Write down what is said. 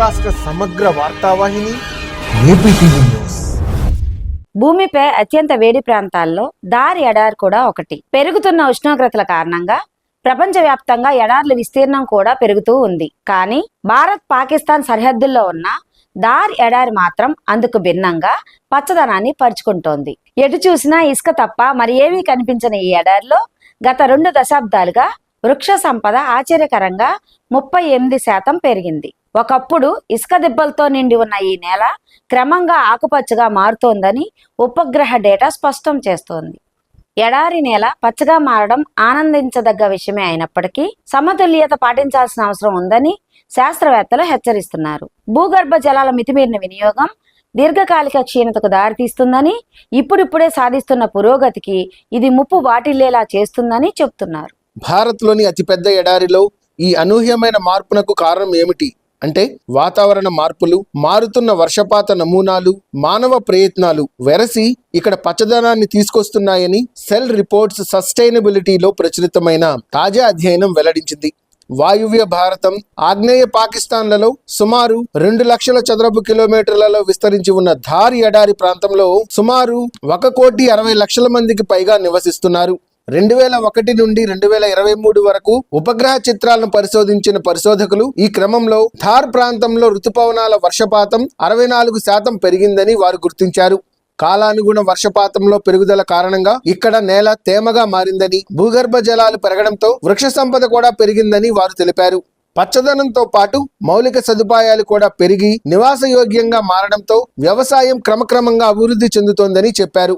రాష్ట్ర సమగ్ర వార్తావాహిని AP TV news. భూమిపై అత్యంత వేడి ప్రాంతాల్లో దారి ఎడారి కూడా ఒకటి. పెరుగుతున్న ఉష్ణోగ్రతల కారణంగా ప్రపంచవ్యాప్తంగా ఎడార్ల విస్తీర్ణం కూడా పెరుగుతూ ఉంది. కానీ భారత్ పాకిస్తాన్ సరిహద్దుల్లో ఉన్న దార్ ఎడారి మాత్రం అందుకు భిన్నంగా పచ్చదనాన్ని పరుచుకుంటోంది. ఎటు చూసినా ఇసుక తప్ప మరి ఏమీ కనిపించని ఈ ఎడారిలో గత రెండు దశాబ్దాలుగా వృక్ష సంపద ఆశ్చర్యకరంగా ముప్పై ఎనిమిది శాతం పెరిగింది. ఒకప్పుడు ఇసుక దిబ్బలతో నిండి ఉన్న ఈ నేల క్రమంగా ఆకుపచ్చగా మారుతోందని ఉపగ్రహ డేటా స్పష్టం చేస్తోంది. ఎడారి నేల పచ్చగా మారడం ఆనందించదగ్గ విషయమే అయినప్పటికీ సమతుల్యత పాటించాల్సిన అవసరం ఉందని శాస్త్రవేత్తలు హెచ్చరిస్తున్నారు. భూగర్భ జలాల మితిమీరిన వినియోగం దీర్ఘకాలిక క్షీణతకు దారితీస్తుందని ఇప్పుడిప్పుడే సాధిస్తున్న పురోగతికి ఇది ముప్పు వాటిల్లేలా చేస్తుందని చెబుతున్నారు భారత్లోని అతిపెద్ద ఎడారిలో ఈ అనూహ్యమైన మార్పునకు కారణం ఏమిటి? అంటే వాతావరణ మార్పులు మారుతున్న వర్షపాత నమూనాలు మానవ ప్రయత్నాలు వెరసి ఇక్కడ పచ్చదనాన్ని తీసుకొస్తున్నాయని సెల్ రిపోర్ట్స్ సస్టైనబిలిటీలో ప్రచురితమైన తాజా అధ్యయనం వెల్లడించింది. వాయువ్య భారతం ఆగ్నేయ పాకిస్తాన్లలో సుమారు రెండు లక్షల చదరపు కిలోమీటర్లలో విస్తరించి ఉన్న ధార్ ఎడారి ప్రాంతంలో సుమారు ఒక కోటి అరవై లక్షల మందికి పైగా నివసిస్తున్నారు. రెండు వేల ఒకటి నుండి రెండు వేల ఇరవై మూడు వరకు ఉపగ్రహ చిత్రాలను పరిశోధించిన పరిశోధకులు ఈ క్రమంలో థార్ ప్రాంతంలో ఋతుపవనాల వర్షపాతం అరవై నాలుగు శాతం పెరిగిందని వారు గుర్తించారు. కాలానుగుణ వర్షపాతంలో పెరుగుదల కారణంగా ఇక్కడ నేల తేమగా మారిందని భూగర్భ జలాలు పెరగడంతో వృక్ష సంపద కూడా పెరిగిందని వారు తెలిపారు. పచ్చదనంతో పాటు మౌలిక సదుపాయాలు కూడా పెరిగి నివాసయోగ్యంగా మారడంతో వ్యవసాయం క్రమక్రమంగా అభివృద్ధి చెందుతోందని చెప్పారు.